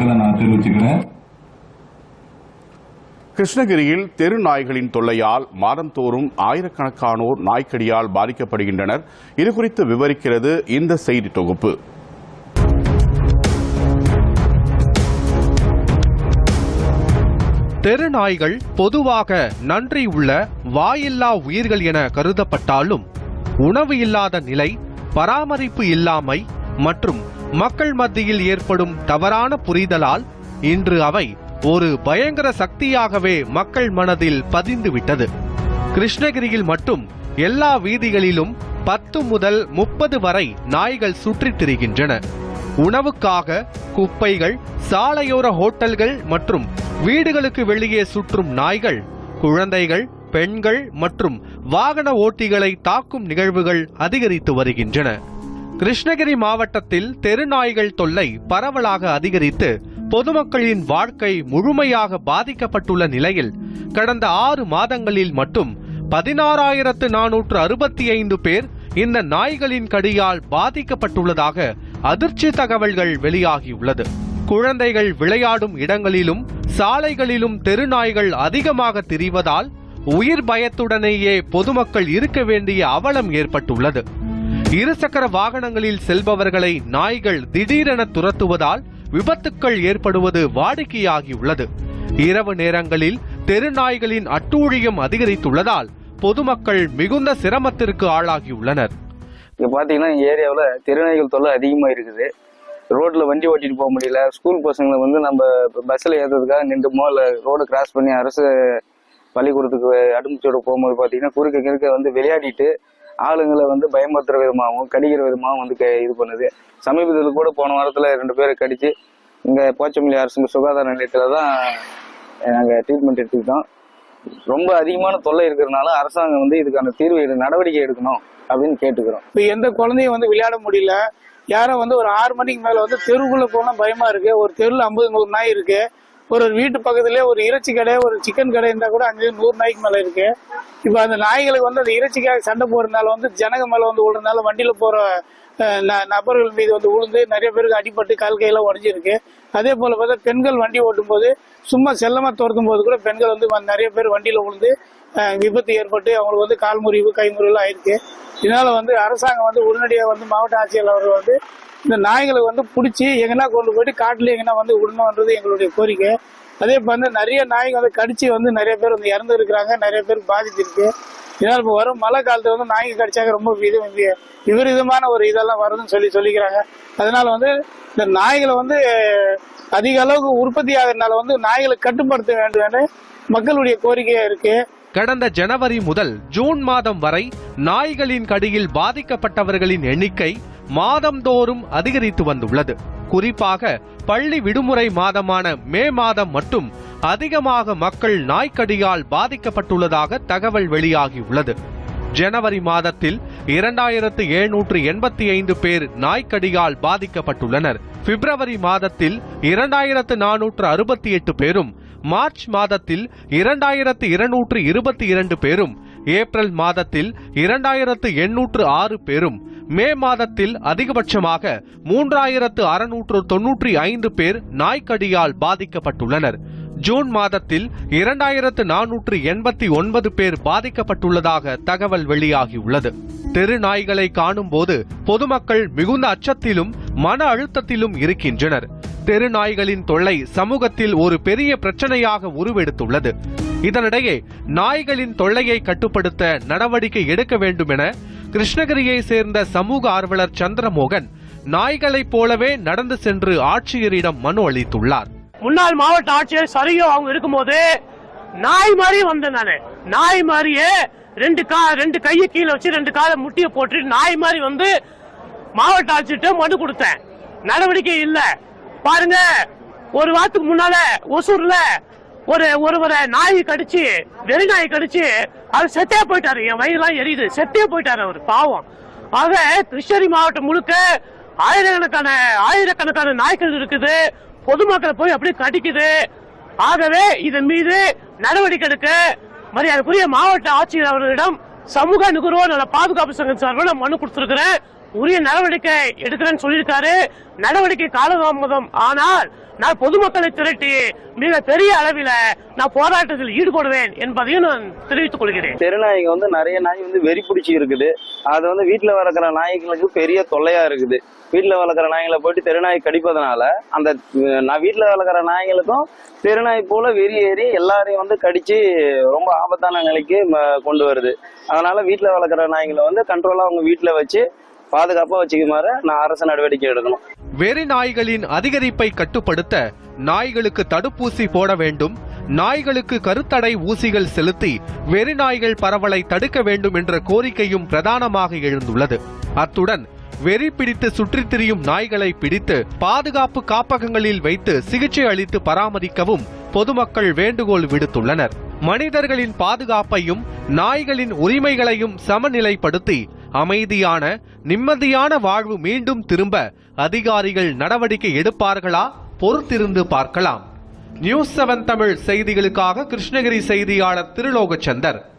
வாழ்த்துக்களை நான் தெரிவிச்சுக்கிறேன். கிருஷ்ணகிரியில் தெரு நாய்களின் தொல்லையால் மாதந்தோறும் ஆயிரக்கணக்கானோர் நாய்க்கடியால் பாதிக்கப்படுகின்றனர். இது குறித்து விவரிக்கிறது இந்த செய்தி தொகுப்பு. தெரு நாய்கள் பொதுவாக நன்றி உள்ள வாயில்லா உயிர்கள் என கருதப்பட்டாலும் உணவு இல்லாத நிலை பராமரிப்பு இல்லாமை மற்றும் மக்கள் மத்தியில் ஏற்படும் தவறான புரிதலால் இன்று அவை ஒரு பயங்கர சக்தியாகவே மக்கள் மனதில் பதிந்துவிட்டது. கிருஷ்ணகிரியில் மட்டும் எல்லா வீதிகளிலும் பத்து முதல் முப்பது வரை நாய்கள் சுற்றித் திரிகின்றன உணவுக்காக குப்பைகள் சாலையோர ஹோட்டல்கள் மற்றும் வீடுகளுக்கு வெளியே சுற்றும் நாய்கள் குழந்தைகள் பெண்கள் மற்றும் வாகன ஓட்டிகளை தாக்கும் நிகழ்வுகள் அதிகரித்து வருகின்றன. கிருஷ்ணகிரி மாவட்டத்தில் தெருநாய்கள் தொல்லை பரவலாக அதிகரித்து பொதுமக்களின் வாழ்க்கை முழுமையாக பாதிக்கப்பட்டுள்ள நிலையில் கடந்த ஆறு மாதங்களில் மட்டும் பதினாறாயிரத்து நானூற்று அறுபத்தி ஐந்து பேர் இந்த நாய்களின் கடியால் பாதிக்கப்பட்டுள்ளதாக அதிர்ச்சி தகவல்கள் வெளியாகியுள்ளது. குழந்தைகள் விளையாடும் இடங்களிலும் சாலைகளிலும் தெருநாய்கள் அதிகமாக திரிவதால் உயிர் பயத்துடனேயே பொதுமக்கள் இருக்க வேண்டிய அவலம் ஏற்பட்டுள்ளது. இருசக்கர வாகனங்களில் செல்பவர்களை நாய்கள் திடீரென துரத்துவதால் விபத்துக்கள் ஏற்படுவது வாடிக்கையாகியுள்ளது. இரவு நேரங்களில் தெரு நாய்களின் அட்டூழியம் அதிகரித்துள்ளதால் பொதுமக்கள் மிகுந்த சிரமத்திற்கு ஆளாகியுள்ளனர். இங்க பாத்தீங்கன்னா ஏரியாவில் தெருநாய்கள் தொல்லை அதிகமா இருக்குது. ரோட்ல வண்டி ஓட்டிட்டு போக முடியல. ஸ்கூல் பசங்களை வந்து நம்ம பஸ்ல ஏத்துறதுக்காக நின்றுமோ இல்ல ரோடு கிராஸ் பண்ணி அரசு பள்ளிக்கூடத்துக்கு அனுப்பிச்சோட போகும்போது பாத்தீங்கன்னா குறுக்க கிறுக்க வந்து விளையாடிட்டு ஆளுங்களை வந்து பயமுறுத்துற விதமாகவும் கடிக்கிற விதமாகவும் வந்து இது பண்ணுது. சமீபத்தில் கூட போன வாரத்துல ரெண்டு பேரை கடிச்சு இங்க போச்சமல்லி அரசு சுகாதார நிலையத்தில் தான் நாங்க ட்ரீட்மெண்ட் எடுத்துக்கிட்டோம். ரொம்ப அதிகமான தொல்லை இருக்கிறதுனால அரசாங்கம் வந்து இதுக்கான தீர்வு எடு- நடவடிக்கை எடுக்கணும் அப்படின்னு கேட்டுக்கிறோம். இப்போ எந்த குழந்தையும் வந்து விளையாட முடியல. யாரும் வந்து ஒரு ஆறு மணிக்கு மேல வந்து தெருவுக்குள்ளே போனா பயமா இருக்கு. ஒரு தெருவில் ஐம்பது நூறு நாய் இருக்கு. ஒரு வீட்டு பக்கத்துலயே ஒரு இறைச்சி கடை ஒரு சிக்கன் கடை இருந்தா கூட அங்கேயும் நூறு நாய்க்கு மேல இருக்கு. இப்போ அந்த நாய்களுக்கு வந்து அந்த இறைச்சிக்காக சண்டை போடுறதுனால வந்து ஜனங்க மேல வந்து விடுறதுனால வண்டியில போற நபர்கள் மீது வந்து விழுந்து நிறைய பேருக்கு அடிபட்டு கால் கையெல்லாம் உடஞ்சிருக்கு. அதே போல பார்த்தா பெண்கள் வண்டி ஓட்டும் போது சும்மா செல்லமா துரத்தும் போது கூட பெண்கள் வந்து நிறைய பேர் வண்டியில விழுந்து விபத்து ஏற்பட்டு அவங்களுக்கு வந்து கால் முறிவு கை முறிவுலாம் ஆயிருக்கு. இதனால வந்து அரசாங்கம் வந்து உடனடியாக வந்து மாவட்ட ஆட்சியர் அவர்கள் வந்து இந்த நாய்களை வந்து பிடிச்சி எங்கன்னா கொண்டு போயிட்டு காட்டில் எங்கன்னா வந்து விடணுன்றது எங்களுடைய கோரிக்கை. அதே போல் வந்து நிறைய நாய்கள் வந்து கடிச்சு வந்து நிறைய பேர் வந்து இறந்து இருக்கிறாங்க நிறைய பேர் பாதிச்சிருக்கு இதனால் இப்போ வரும் மழை காலத்துல வந்து நாய்க்கு கடிச்சாக்க ரொம்ப இது விபரீதமான ஒரு இதெல்லாம் வருதுன்னு சொல்லி சொல்லிக்கிறாங்க. அதனால வந்து இந்த நாய்களை வந்து அதிக அளவுக்கு உற்பத்தி ஆகிறதுனால வந்து நாய்களை கட்டுப்படுத்த வேண்டும் மக்களுடைய கோரிக்கையா இருக்கு. கடந்த ஜனவரி முதல் ஜூன் மாதம் வரை நாய்களின் கடியில் பாதிக்கப்பட்டவர்களின் எண்ணிக்கை மாதந்தோறும் அதிகரித்து வந்துள்ளது. குறிப்பாக பள்ளி விடுமுறை மாதமான மே மாதம் மட்டும் அதிகமாக மக்கள் நாய்க்கடியால் பாதிக்கப்பட்டுள்ளதாக தகவல் வெளியாகியுள்ளது. ஜனவரி மாதத்தில் இரண்டாயிரத்து எழுநூற்று எண்பத்தி ஐந்து பேர் நாய்க்கடியால் பாதிக்கப்பட்டுள்ளனர். பிப்ரவரி மாதத்தில் இரண்டாயிரத்து நானூற்று அறுபத்தி எட்டு பேரும் மார்ச் மாதத்தில் இரண்டாயிரத்து இருநூற்று இருபத்தி இரண்டு பேரும் ஏப்ரல் மாதத்தில் இரண்டாயிரத்து எண்ணூற்று ஆறு பேரும் மே மாதத்தில் அதிகபட்சமாக மூன்றாயிரத்து அறுநூற்று தொன்னூற்றி ஐந்து பேர் நாய்க்கடியால் பாதிக்கப்பட்டுள்ளனர். ஜூன் மாதத்தில் இரண்டாயிரத்து நானூற்று எண்பத்தி ஒன்பது பேர் பாதிக்கப்பட்டுள்ளதாக தகவல் வெளியாகியுள்ளது. தெரு நாய்களை காணும்போது பொதுமக்கள் மிகுந்த அச்சத்திலும் மன அழுத்தத்திலும் இருக்கின்றனர். தெரு நாய்களின் தொல்லை சமூகத்தில் ஒரு பெரிய பிரச்சனையாக உருவெடுத்துள்ளது. இதனிடையே நாய்களின் தொல்லையை கட்டுப்படுத்த நடவடிக்கை எடுக்க வேண்டும் என கிருஷ்ணகிரியை சேர்ந்த சமூக ஆர்வலர் சந்திரமோகன் நாய்களைப் போலவே நடந்து சென்று ஆட்சியரிடம் மனு அளித்துள்ளார். முன்னாள் மாவட்ட ஆட்சியர் சரியோ அவங்க இருக்கும்போது நாய் மாதிரி வந்தேன் நானு. நாய் மாதிரியே ரெண்டு கா ரெண்டு கையை கீழே வச்சு ரெண்டு காலை முட்டியை போட்டு நாய் மாதிரி வந்து மாவட்ட ஆட்சியர்கிட்ட மனு கொடுத்தேன். நடவடிக்கை இல்ல. பாருங்க ஒரு வாரத்துக்கு முன்னால ஒசூர்ல ஒரு ஒருவரை நாய் கடிச்சு வெறி நாய் கடிச்சு அவர் செத்தே போயிட்டாரு. என் வயிறுலாம் எரியுது. செத்தே போயிட்டாரு அவர் பாவம். ஆக கிருஷ்ணகிரி மாவட்டம் முழுக்க ஆயிரக்கணக்கான ஆயிரக்கணக்கான நாய்கள் இருக்குது. பொதுமக்களை போய் அப்படியே கடிக்குது. ஆகவே இதன் மீது நடவடிக்கை எடுக்க மரியாதைக்குரிய மாவட்ட ஆட்சியர் அவர்களிடம் சமூக நுகர்வோர் நல பாதுகாப்பு சங்கம் சார்பில் நான் மனு கொடுத்திருக்கிறேன். உரிய நடவடிக்கை எடுக்கிறேன்னு சொல்லியிருக்காரு. நடவடிக்கை காலதாமதம். ஆனால் நான் பொதுமக்களை திரட்டி மிக பெரிய அளவில் நான் போராட்டத்தில் ஈடுபடுவேன் என்பதையும் நான் தெரிவித்துக் கொள்கிறேன். தெருநாய்ங்க வந்து நிறைய நாய் வந்து வெறி பிடிச்சி இருக்குது. அது வந்து வீட்டில் வளர்க்குற நாய்களுக்கு பெரிய தொல்லையா இருக்குது. வீட்டில் வளர்க்குற நாய்களை போயிட்டு தெருநாய் கடிப்பதனால அந்த நான் வீட்டில் வளர்க்குற நாய்களுக்கும் தெருநாய் போல வெறி ஏறி எல்லாரையும் வந்து கடிச்சு ரொம்ப ஆபத்தான நிலைக்கு ம- கொண்டு வருது. அதனால வீட்டில் வளர்க்குற நாய்களை வந்து கண்ட்ரோலாக அவங்க வீட்டில் வச்சு பாதுகாப்பா வச்சுக்குமாறு நான் அரசு நடவடிக்கை எடுக்கணும். வெறி நாய்களின் அதிகரிப்பை கட்டுப்படுத்த நாய்களுக்கு தடுப்பூசி போட வேண்டும். நாய்களுக்கு கருத்தடை ஊசிகள் செலுத்தி வெறி நாய்கள் பரவலை தடுக்க வேண்டும் என்ற கோரிக்கையும் பிரதானமாக எழுந்துள்ளது. அத்துடன் வெறி பிடித்து சுற்றித் திரியும் நாய்களை பிடித்து பாதுகாப்பு காப்பகங்களில் வைத்து சிகிச்சை அளித்து பராமரிக்கவும் பொதுமக்கள் வேண்டுகோள் விடுத்துள்ளனர். மனிதர்களின் பாதுகாப்பையும் நாய்களின் உரிமைகளையும் சமநிலைப்படுத்தி அமைதியான நிம்மதியான வாழ்வு மீண்டும் திரும்ப அதிகாரிகள் நடவடிக்கை எடுப்பார்களா? பொறுத்திருந்து பார்க்கலாம். நியூஸ் செவன் தமிழ் செய்திகளுக்காக கிருஷ்ணகிரி செய்தியாளர் திருலோகச்சந்தர்.